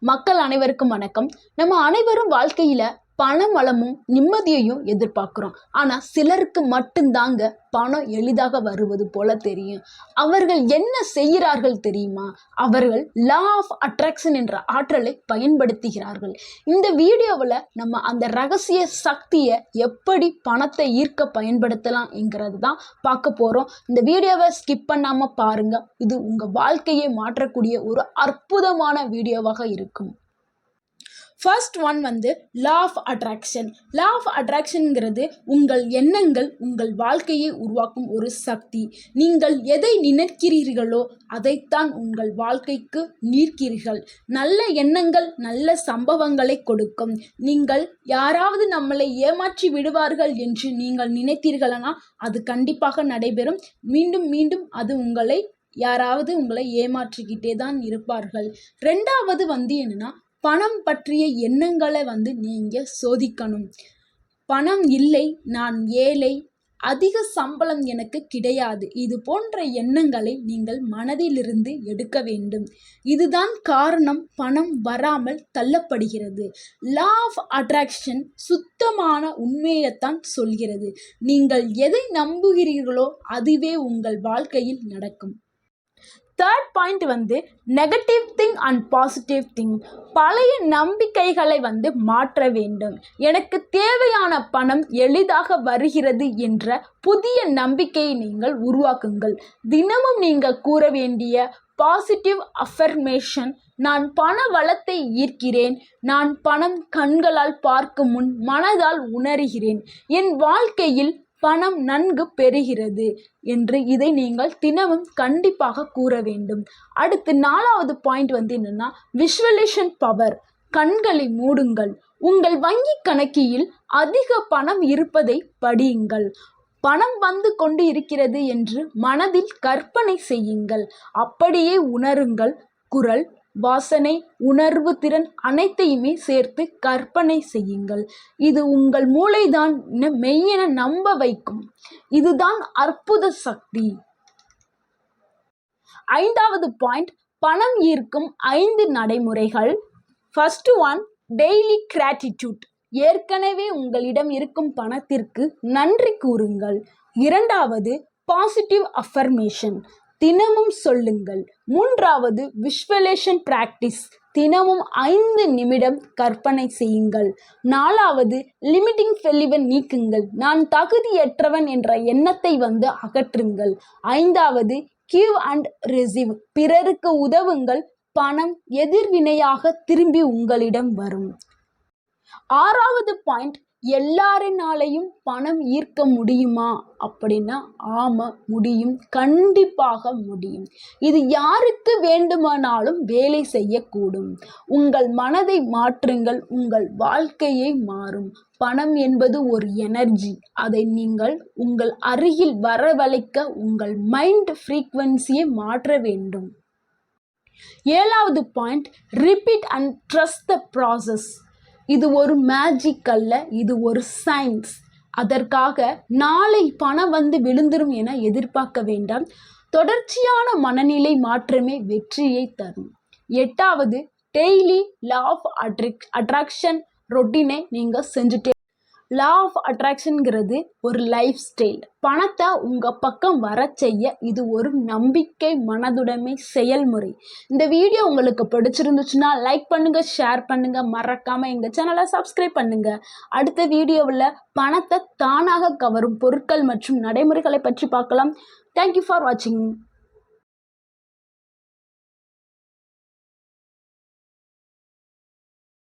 மக்கள் அனைவருக்கும் வணக்கம். நம்ம அனைவரும் வாழ்க்கையில பணம் வளமும் நிம்மதியையும் எதிர்பார்க்குறோம். ஆனால் சிலருக்கு மட்டும்தாங்க பணம் எளிதாக வருவது போல தெரியும். அவர்கள் என்ன செய்கிறார்கள் தெரியுமா? அவர்கள் லா ஆஃப் அட்ராக்ஷன் என்ற ஆற்றலை பயன்படுத்துகிறார்கள். இந்த வீடியோவில் நம்ம அந்த ரகசிய சக்தியை எப்படி பணத்தை ஈர்க்க பயன்படுத்தலாம் என்கிறது தான் பார்க்க போகிறோம் இந்த வீடியோவை ஸ்கிப் பண்ணாமல் பாருங்கள் இது உங்கள் வாழ்க்கையை மாற்றக்கூடிய ஒரு அற்புதமான வீடியோவாக இருக்கும். ஃபர்ஸ்ட் ஒன் வந்து law of attraction law of அட்ராக்ஷனுங்கிறது உங்கள் எண்ணங்கள் உங்கள் வாழ்க்கையை உருவாக்கும் ஒரு சக்தி. நீங்கள் எதை நினைக்கிறீர்களோ அதைத்தான் உங்கள் வாழ்க்கைக்கு நீர்க்கிறீர்கள். நல்ல எண்ணங்கள் நல்ல சம்பவங்களை கொடுக்கும். நீங்கள் யாராவது நம்மளை ஏமாற்றி விடுவார்கள் என்று நீங்கள் நினைத்தீர்களனா அது கண்டிப்பாக நடைபெறும். மீண்டும் மீண்டும் அது உங்களை யாராவது உங்களை ஏமாற்றிக்கிட்டே தான் இருப்பார்கள். ரெண்டாவது வந்து என்னன்னா பணம் பற்றிய எண்ணங்களை வந்து நீங்கள் சோதிக்கணும். பணம் இல்லை நான் ஏழை. அதிக சம்பளம் எனக்கு கிடையாது. இது போன்ற எண்ணங்களை நீங்கள் மனதிலிருந்து எடுக்க வேண்டும். இதுதான் காரணம் பணம் வராமல் தள்ளப்படுகிறது. லா ஆஃப் அட்ராக்ஷன் சுத்தமான உண்மையைத்தான் சொல்கிறது. நீங்கள் எதை நம்புகிறீர்களோ அதுவே உங்கள் வாழ்க்கையில் நடக்கும். தேர்ட் பாயிண்ட் வந்து negative think and positive think பழைய நம்பிக்கைகளை வந்து மாற்ற வேண்டும். எனக்கு தேவையான பணம் எளிதாக வருகிறது என்ற புதிய நம்பிக்கையை நீங்கள் உருவாக்குங்கள். தினமும் நீங்கள் கூற வேண்டிய பாசிட்டிவ் அஃபர்மேஷன் நான் பண வளத்தை ஈர்க்கிறேன். நான் பணம் கண்களால் பார்க்கும் முன் மனதால் உணர்கிறேன். என் வாழ்க்கையில் பணம் நன்கு பெறுகிறது என்று இதை நீங்கள் தினமும் கண்டிப்பாக கூற வேண்டும். அடுத்து நாலாவது பாயிண்ட் வந்து என்னன்னா விஷுவலேஷன் பவர் கண்களை மூடுங்கள். உங்கள் வங்கி கணக்கில் அதிக பணம் இருப்பதை படியுங்கள். பணம் வந்து கொண்டு இருக்கிறது என்று மனதில் கற்பனை செய்யுங்கள். அப்படியே உணருங்கள் குரல் வாசனை உணர்வு திறன் அனைத்தையுமே சேர்த்து கற்பனை செய்யுங்கள். இது உங்கள் மூளைதான் மெய்யென நம்ப வைக்கும். இதுதான் அற்புத சக்தி. ஐந்தாவது பாயிண்ட் பணம் ஈர்க்கும் ஐந்து நடைமுறைகள். ஃபர்ஸ்ட் ஒன் டெய்லி கிராட்டிடியூட் ஏற்கனவே உங்களிடம் இருக்கும் பணத்திற்கு நன்றி கூறுங்கள். இரண்டாவது பாசிட்டிவ் அஃபர்மேஷன் தினமும் சொல்லுங்கள். மூன்றாவது விஷுவலேஷன் பிராக்டிஸ் தினமும் ஐந்து நிமிடம் கற்பனை செய்யுங்கள். நாலாவது லிமிட்டிங் ஃபெல்லிவன் நீக்குங்கள். நான் தகுதியற்றவன் என்ற எண்ணத்தை வந்து அகற்றுங்கள். ஐந்தாவது கிவ் அண்ட் ரிசீவ் பிறருக்கு உதவுங்கள். பணம் எதிர்வினையாக திரும்பி உங்களிடம் வரும். ஆறாவது பாயிண்ட் எல்லாரினாலையும் பணம் ஈர்க்க முடியுமா? அப்படின்னா ஆமாம் முடியும். கண்டிப்பாக முடியும். இது யாருக்கு வேண்டுமானாலும் வேலை செய்யக்கூடும். உங்கள் மனதை மாற்றுங்கள் உங்கள் வாழ்க்கையை மாறும். பணம் என்பது ஒரு எனர்ஜி. அதை நீங்கள் உங்கள் அருகில் வரவழைக்க உங்கள் மைண்ட் ஃப்ரீக்வன்சியை மாற்ற வேண்டும். ஏழாவது point repeat and trust the process. இது ஒரு மேஜிக் அல்ல இது ஒரு சயின்ஸ் அதற்காக நாளை பணம் வந்து விழுந்துரும் என எதிர்பார்க்க வேண்டாம். தொடர்ச்சியான மனநிலை மாற்றமே வெற்றியை தரும். எட்டாவது டெய்லி லா ஆஃப் அட்ரிக் அட்ராக்ஷன் ரொட்டீனை நீங்கள் செஞ்சுட்டே லா ஆஃப் அட்ராக்ஷனுங்கிறது ஒரு லைஃப் ஸ்டைல் பணத்தை உங்கள் பக்கம் வர செய்ய இது ஒரு நம்பிக்கை மனதுடைமை செயல்முறை. இந்த வீடியோ உங்களுக்கு பிடிச்சிருந்துச்சுன்னா லைக் பண்ணுங்கள் ஷேர் பண்ணுங்கள் மறக்காமல் எங்கள் சேனலை சப்ஸ்கிரைப் பண்ணுங்கள் அடுத்த வீடியோவில் பணத்தை தானாக கவரும் பொருட்கள் மற்றும் நடைமுறைகளை பற்றி பார்க்கலாம். தேங்க்யூ ஃபார் வாட்சிங்